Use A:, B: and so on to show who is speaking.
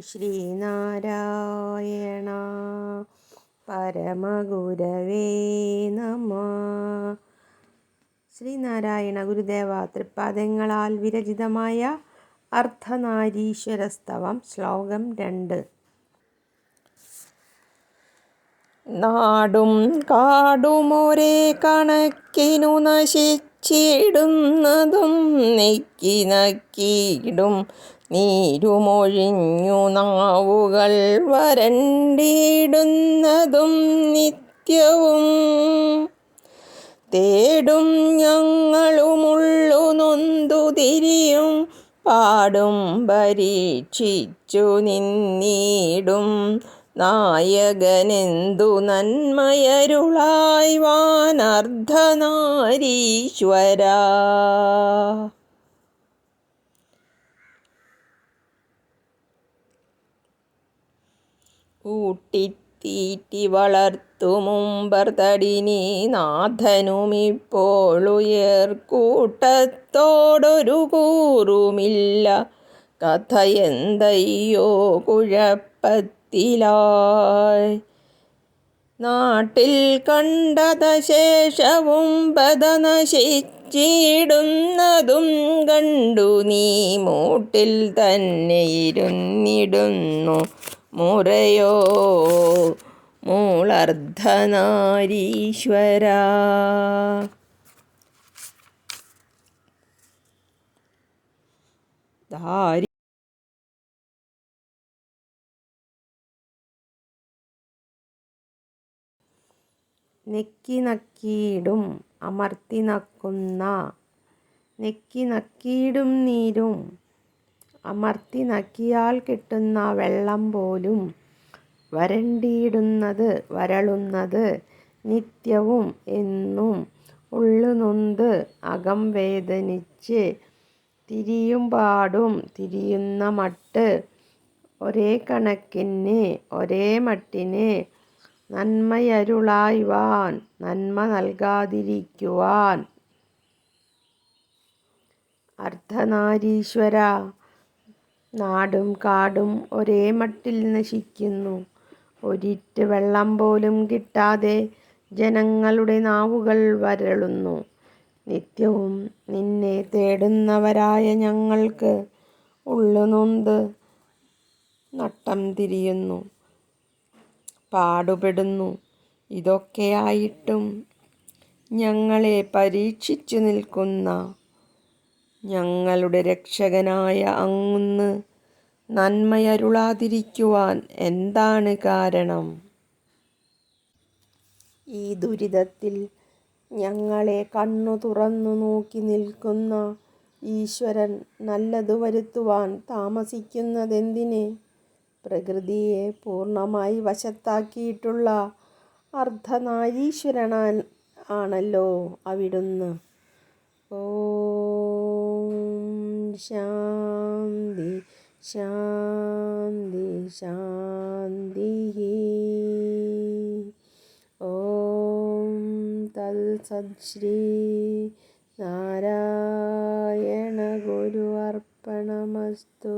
A: ശ്രീനാരായണ. പരമഗുരവേ നമ. ശ്രീനാരായണ ഗുരുദേവ തൃപ്പാദങ്ങളാൽ വിരചിതമായ അർദ്ധനാരീശ്വരസ്തവം ശ്ലോകം രണ്ട്. നാടും കാടും ഒരേ കണക്കിനു നശിച്ചിടുന്നതും നെക്കി നക്കിയിടും നീരുമൊഴിഞ്ഞു നാവുകൾ വരണ്ടിടുന്നതും നിത്യവും. തേടും ഞങ്ങളുമുള്ളു നൊന്തുതിരിയും പാടും പരീക്ഷിച്ചു നിന്നീടും. നായകനെന്തു നന്മയരുളായി ഊട്ടിത്തീറ്റി വളർത്തു തടിനി നാഥനുമിപ്പോളുയർക്കൂട്ടത്തോടൊരു കൂറുമില്ല. കഥയെന്തയ്യോ കുഴപ്പത്തിലായി. നാട്ടിൽ കണ്ടത ശേഷവും നശിച്ചിടുന്നതും കണ്ടു. നീ മൂട്ടിൽ തന്നെ ഇരുന്നിടുന്നു. മുറയോ മൂളർദ്ധനാരീശ്വര. ദാരി നെക്കി നക്കിയിടും അമർത്തി നക്കുന്ന നെക്കി നക്കിയിടും നീരും അമർത്തി നക്കിയാൽ കിട്ടുന്ന വെള്ളം പോലും വരണ്ടിയിടുന്നത് വരളുന്നത് നിത്യവും എന്നും ഉള്ളുനൊന്ത് അകം വേദനിച്ച് തിരിയും പാടും തിരിയുന്ന മട്ട് ഒരേ കണക്കിന് ഒരേ മട്ടിന് നന്മയരുളായ്വാൻ നന്മ നൽകാതിരിക്കുവാൻ. അർദ്ധനാരീശ്വര നാടും കാടും ഒരേ മട്ടിൽ നശിക്കുന്നു. ഒരിറ്റ് വെള്ളം പോലും കിട്ടാതെ ജനങ്ങളുടെ നാവുകൾ വരളുന്നു. നിത്യവും നിന്നെ തേടുന്നവരായ ഞങ്ങൾക്ക് ഉള്ളുനൊന്ത് നട്ടം തിരിയുന്നു. പാടുപെടുന്നു. ഇതൊക്കെയായിട്ടും ഞങ്ങളെ പരീക്ഷിച്ചു നിൽക്കുന്ന ഞങ്ങളുടെ രക്ഷകനായ അങ്ങുന്ന് നന്മയരുളാതിരിക്കുവാൻ എന്താണ് കാരണം? ഈ ദുരിതത്തിൽ ഞങ്ങളെ കണ്ണു തുറന്നു നോക്കി നിൽക്കുന്ന ഈശ്വരൻ നല്ലതു വരുത്തുവാൻ താമസിക്കുന്നതെന്തിന്? പ്രകൃതിയെ പൂർണമായി വശത്താക്കിയിട്ടുള്ള അർദ്ധനാരീശ്വരനാൻ ആണല്ലോ അവിടുന്ന്. ഓം ശാന്തി ശാന്തി ശാന്തി ഓം തത്സത് ശ്രീ നാരായണ ഗുരു അർപ്പണമസ്തു.